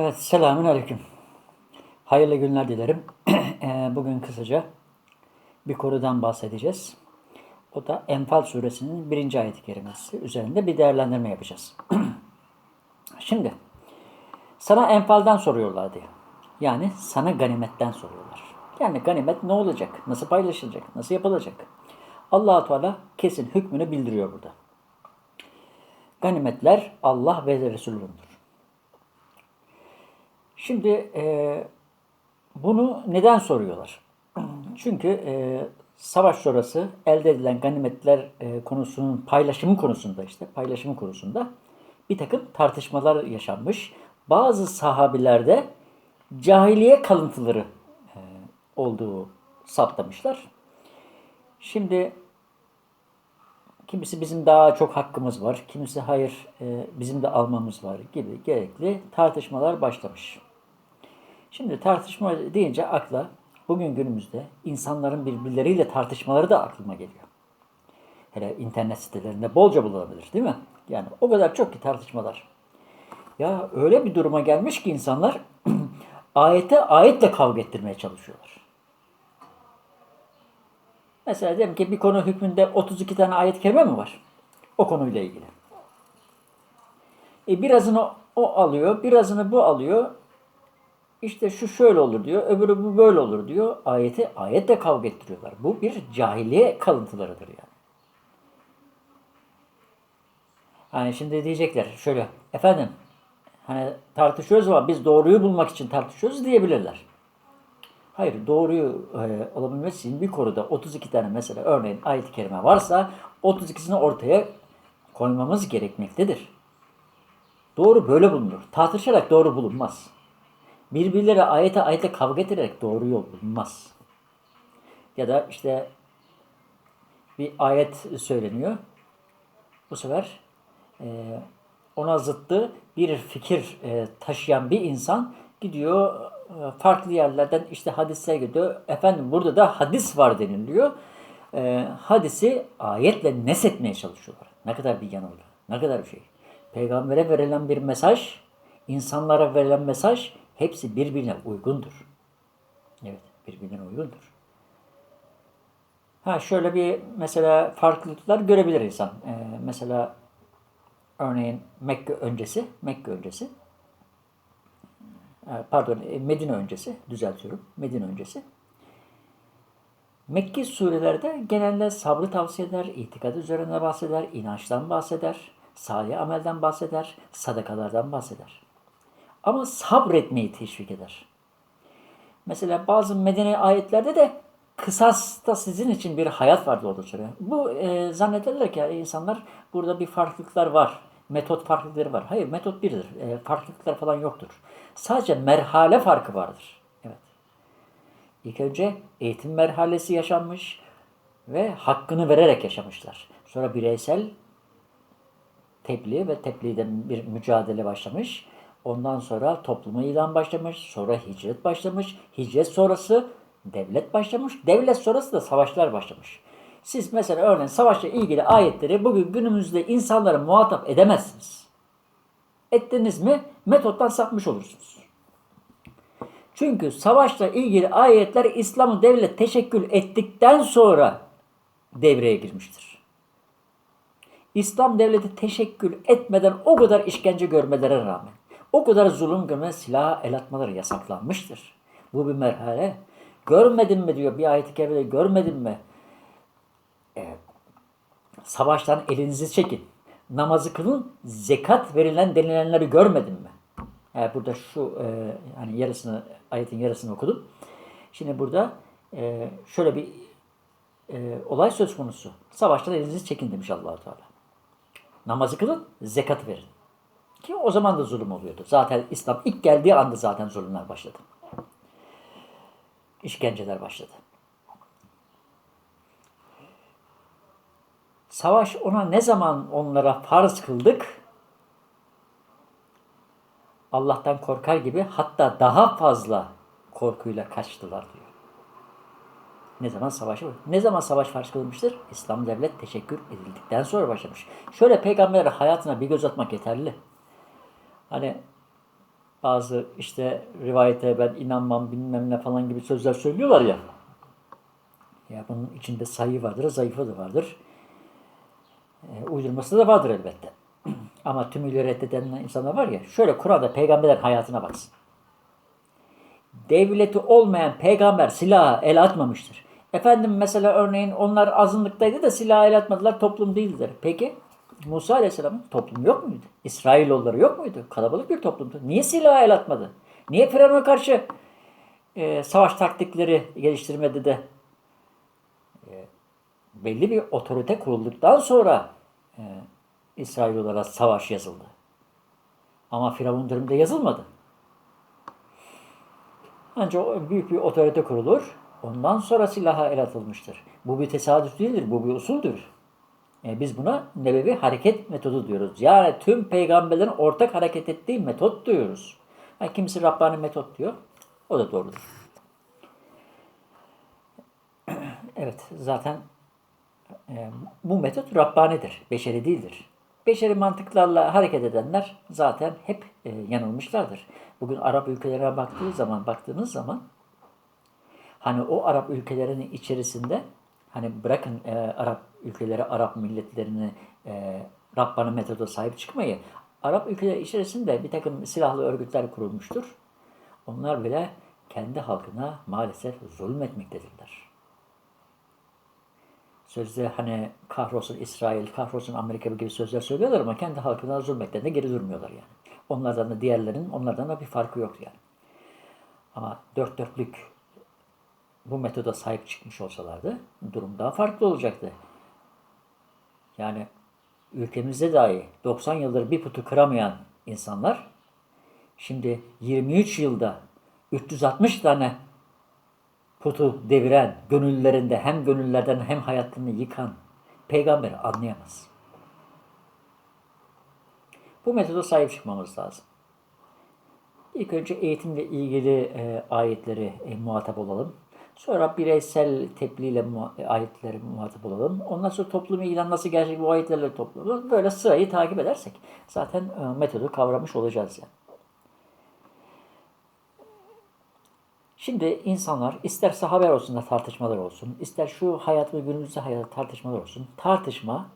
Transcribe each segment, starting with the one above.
Evet, selamün aleyküm. Hayırlı günler dilerim. Eee, Bugün kısaca bir konudan bahsedeceğiz. O da Enfal suresinin birinci ayet-i kerimesi üzerinde bir değerlendirme yapacağız. Şimdi, sana Enfal'dan soruyorlar diye. Yani sana ganimetten soruyorlar. Yani ganimet ne olacak? Nasıl paylaşılacak? Nasıl yapılacak? allah Teala kesin hükmünü bildiriyor burada. Ganimetler Allah ve Resulü'ndür. Şimdi e, bunu neden soruyorlar? Çünkü e, savaş sonrası elde edilen ganimetler e, konusunun paylaşımı konusunda işte paylaşımı konusunda bir takım tartışmalar yaşanmış. Bazı sahabilerde cahiliye kalıntıları e, olduğu saptamışlar. Şimdi kimisi bizim daha çok hakkımız var, kimisi hayır e, bizim de almamız var gibi gerekli tartışmalar başlamış. Şimdi tartışma deyince akla bugün günümüzde insanların birbirleriyle tartışmaları da aklıma geliyor. Hele internet sitelerinde bolca bulunabilir değil mi? Yani o kadar çok ki tartışmalar. Ya öyle bir duruma gelmiş ki insanlar ayete ayetle kavga ettirmeye çalışıyorlar. Mesela diyelim ki bir konu hükmünde 32 tane ayet kerime mi var? O konuyla ilgili. E birazını o alıyor, birazını bu alıyor. İşte şu şöyle olur diyor, öbürü bu böyle olur diyor. Ayeti ayetle kavga ettiriyorlar. Bu bir cahiliye kalıntılarıdır yani. Hani şimdi diyecekler şöyle, efendim hani tartışıyoruz ama biz doğruyu bulmak için tartışıyoruz diyebilirler. Hayır doğruyu e, alabilmesi için bir konuda 32 tane mesela örneğin ayet-i kerime varsa 32'sini ortaya koymamız gerekmektedir. Doğru böyle bulunur. Tartışarak doğru bulunmaz. Birbirleri ayete ayete kavga ederek doğru yol bulunmaz. Ya da işte bir ayet söyleniyor. Bu sefer e, ona zıttı bir fikir e, taşıyan bir insan gidiyor e, farklı yerlerden işte hadisler gidiyor. Efendim burada da hadis var deniliyor. E, hadisi ayetle nesetmeye çalışıyorlar. Ne kadar bir yanılgı, ne kadar bir şey. Peygambere verilen bir mesaj, insanlara verilen mesaj hepsi birbirine uygundur. Evet, birbirine uygundur. Ha şöyle bir mesela farklılıklar görebilir insan. Ee, mesela örneğin Mekke öncesi, Mekke öncesi e, pardon e, Medine öncesi düzeltiyorum. Medine öncesi. Mekke surelerde genelde sabrı tavsiye eder, itikad üzerine bahseder, inançtan bahseder, salih amelden bahseder, sadakalardan bahseder. Ama sabretmeyi teşvik eder. Mesela bazı medeni ayetlerde de kısasta sizin için bir hayat vardı orada söylüyor. Bu e, zannederler ki insanlar burada bir farklılıklar var. Metot farklılıkları var. Hayır metot birdir. E, farklılıklar falan yoktur. Sadece merhale farkı vardır. Evet. İlk önce eğitim merhalesi yaşanmış ve hakkını vererek yaşamışlar. Sonra bireysel tebliğ ve tebliğden bir mücadele başlamış. Ondan sonra topluma ilan başlamış. Sonra hicret başlamış. Hicret sonrası devlet başlamış. Devlet sonrası da savaşlar başlamış. Siz mesela örneğin savaşla ilgili ayetleri bugün günümüzde insanlara muhatap edemezsiniz. Ettiniz mi metottan sapmış olursunuz. Çünkü savaşla ilgili ayetler İslam'ı devlet teşekkül ettikten sonra devreye girmiştir. İslam devleti teşekkül etmeden o kadar işkence görmelere rağmen, o kadar zulüm görme silah el atmaları yasaklanmıştır. Bu bir merhale. Görmedin mi diyor bir ayet-i kerimede görmedin mi? Ee, savaştan elinizi çekin. Namazı kılın, zekat verilen denilenleri görmedin mi? Yani burada şu e, hani yarısını ayetin yarısını okudum. Şimdi burada e, şöyle bir e, olay söz konusu. Savaştan elinizi çekin demiş allah Teala. Namazı kılın, zekat verin. Ki o zaman da zulüm oluyordu. Zaten İslam ilk geldiği anda zaten zulümler başladı. İşkenceler başladı. Savaş ona ne zaman onlara farz kıldık? Allah'tan korkar gibi hatta daha fazla korkuyla kaçtılar diyor. Ne zaman savaş Ne zaman savaş farz kılınmıştır? İslam devlet teşekkür edildikten sonra başlamış. Şöyle peygamber hayatına bir göz atmak yeterli. Hani bazı işte rivayete ben inanmam bilmem ne falan gibi sözler söylüyorlar ya. Ya bunun içinde sayı vardır, zayıfı da vardır. E, uydurması da vardır elbette. Ama tümüyle reddeden insanlar var ya, şöyle Kur'an'da peygamberlerin hayatına baksın. Devleti olmayan peygamber silaha el atmamıştır. Efendim mesela örneğin onlar azınlıktaydı da silaha el atmadılar, toplum değildir. Peki Musa Aleyhisselam'ın toplum yok muydu? İsrailoğulları yok muydu? Kalabalık bir toplumdu. Niye silaha el atmadı? Niye Firavun'a karşı e, savaş taktikleri geliştirmedi de e, belli bir otorite kurulduktan sonra e, İsrailoğullara savaş yazıldı. Ama Firavun döneminde yazılmadı. Ancak büyük bir otorite kurulur. Ondan sonra silaha el atılmıştır. Bu bir tesadüf değildir. Bu bir usuldür. E, biz buna nebevi hareket metodu diyoruz. Yani tüm peygamberlerin ortak hareket ettiği metot diyoruz. Yani kimisi Rabbani metot diyor. O da doğrudur. Evet zaten e, bu metot Rabbanidir. Beşeri değildir. Beşeri mantıklarla hareket edenler zaten hep e, yanılmışlardır. Bugün Arap ülkelerine baktığı zaman, baktığınız zaman hani o Arap ülkelerinin içerisinde hani bırakın e, Arap ülkeleri, Arap milletlerini e, Rabbani metoda sahip çıkmayı, Arap ülkeleri içerisinde bir takım silahlı örgütler kurulmuştur. Onlar bile kendi halkına maalesef zulmetmektedirler. Sözde hani kahrolsun İsrail, kahrolsun Amerika gibi sözler söylüyorlar ama kendi halkına zulmetlerinde geri durmuyorlar yani. Onlardan da diğerlerinin onlardan da bir farkı yok yani. Ama dört dörtlük bu metoda sahip çıkmış olsalardı durum daha farklı olacaktı. Yani ülkemizde dahi 90 yıldır bir putu kıramayan insanlar şimdi 23 yılda 360 tane putu deviren, gönüllerinde hem gönüllerden hem hayatını yıkan peygamberi anlayamaz. Bu metoda sahip çıkmamız lazım. İlk önce eğitimle ilgili e, ayetleri e, muhatap olalım. Sonra bireysel tebliğle mu ayetleri muhatap olalım. Ondan sonra toplum ilan nasıl gerçek bu ayetlerle toplanır. Böyle sırayı takip edersek zaten e, metodu kavramış olacağız yani. Şimdi insanlar ister haber olsun da tartışmalar olsun, ister şu hayat ve günümüzde hayat tartışmalar olsun. Tartışma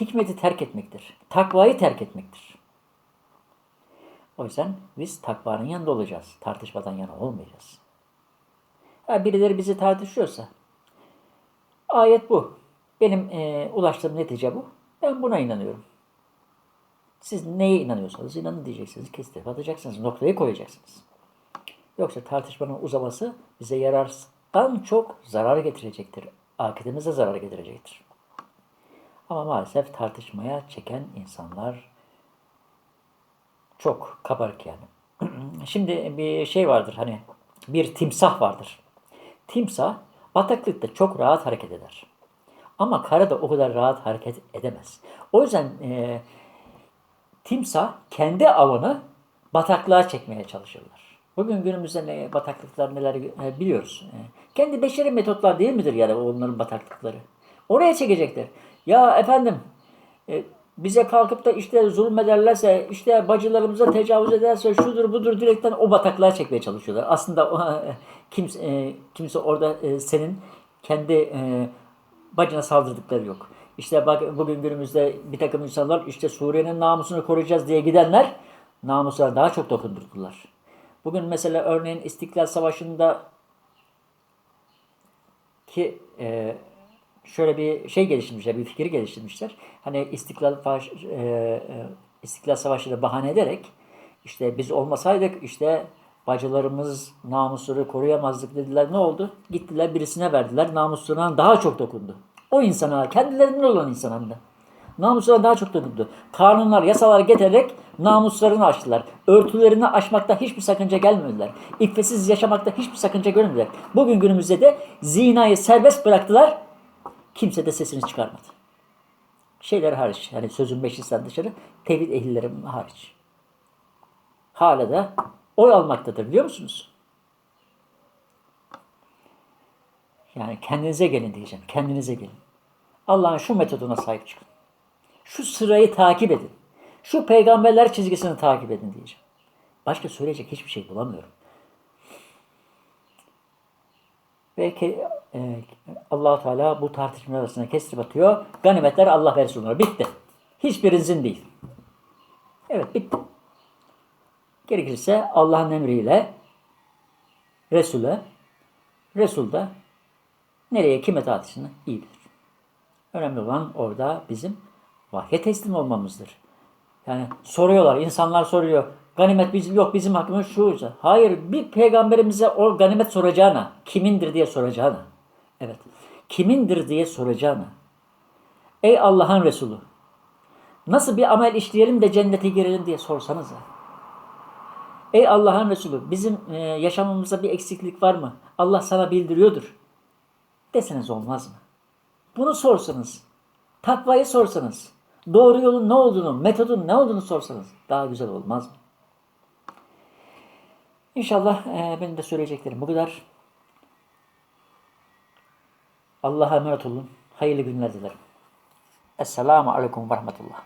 hikmeti terk etmektir. Takvayı terk etmektir. O yüzden biz takvanın yanında olacağız. Tartışmadan yana olmayacağız. Birileri bizi tartışıyorsa ayet bu. Benim e, ulaştığım netice bu. Ben buna inanıyorum. Siz neye inanıyorsanız inanın diyeceksiniz. Kestirip atacaksınız. Noktayı koyacaksınız. Yoksa tartışmanın uzaması bize yarardan çok zarar getirecektir. Akıbetimize zarar getirecektir. Ama maalesef tartışmaya çeken insanlar çok kabarık yani. Şimdi bir şey vardır hani bir timsah vardır. Timsah bataklıkta çok rahat hareket eder. Ama karada o kadar rahat hareket edemez. O yüzden e, timsah kendi avını bataklığa çekmeye çalışırlar. Bugün günümüzde ne bataklıklar neler e, biliyoruz. E, kendi beşeri metotlar değil midir yani onların bataklıkları? Oraya çekecekler. Ya efendim e, bize kalkıp da işte zulmederlerse, işte bacılarımıza tecavüz ederse şudur budur direkten o bataklığa çekmeye çalışıyorlar. Aslında o, kimse, e, kimse orada e, senin kendi e, bacına saldırdıkları yok. İşte bak bugün günümüzde bir takım insanlar işte Suriye'nin namusunu koruyacağız diye gidenler namuslara daha çok dokundurdular. Bugün mesela örneğin İstiklal Savaşı'nda ki e, şöyle bir şey geliştirmişler, bir fikir geliştirmişler. Hani İstiklal, e, e, İstiklal Savaşı'nı bahane ederek işte biz olmasaydık işte bacılarımız namusları koruyamazdık dediler. Ne oldu? Gittiler birisine verdiler. Namuslarına daha çok dokundu. O insana, kendilerinden olan insana da. Namuslarına daha çok dokundu. Kanunlar, yasalar getirerek namuslarını aştılar. Örtülerini aşmakta hiçbir sakınca gelmediler. İffetsiz yaşamakta hiçbir sakınca görmediler. Bugün günümüzde de zinayı serbest bıraktılar. Kimse de sesini çıkarmadı. Şeyler hariç, yani sözün meclisten dışarı, tevhid ehilleri hariç. Hala da oy almaktadır biliyor musunuz? Yani kendinize gelin diyeceğim. Kendinize gelin. Allah'ın şu metoduna sahip çıkın. Şu sırayı takip edin. Şu peygamberler çizgisini takip edin diyeceğim. Başka söyleyecek hiçbir şey bulamıyorum. Ke, e, allah Teala bu tartışma arasına kestirip atıyor. Ganimetler Allah ve Resulüne. Bitti. Hiçbirinizin değil. Evet bitti. Gerekirse Allah'ın emriyle Resul'e, Resul da nereye kime dağıtışını iyi bilir. Önemli olan orada bizim vahye teslim olmamızdır. Yani soruyorlar, insanlar soruyor. Ganimet bizim yok bizim hakkımız şu. Hayır, bir peygamberimize o ganimet soracağına, kimindir diye soracağına. Evet, kimindir diye soracağına. Ey Allah'ın Resulü, nasıl bir amel işleyelim de cennete girelim diye sorsanıza. Ey Allah'ın Resulü, bizim e, yaşamımızda bir eksiklik var mı? Allah sana bildiriyordur. Deseniz olmaz mı? Bunu sorsanız, takvayı sorsanız, doğru yolun ne olduğunu, metodun ne olduğunu sorsanız daha güzel olmaz mı? İnşallah e, benim de söyleyeceklerim bu kadar. Allah'a emanet olun. Hayırlı günler dilerim. Esselamu Aleyküm ve Rahmetullah.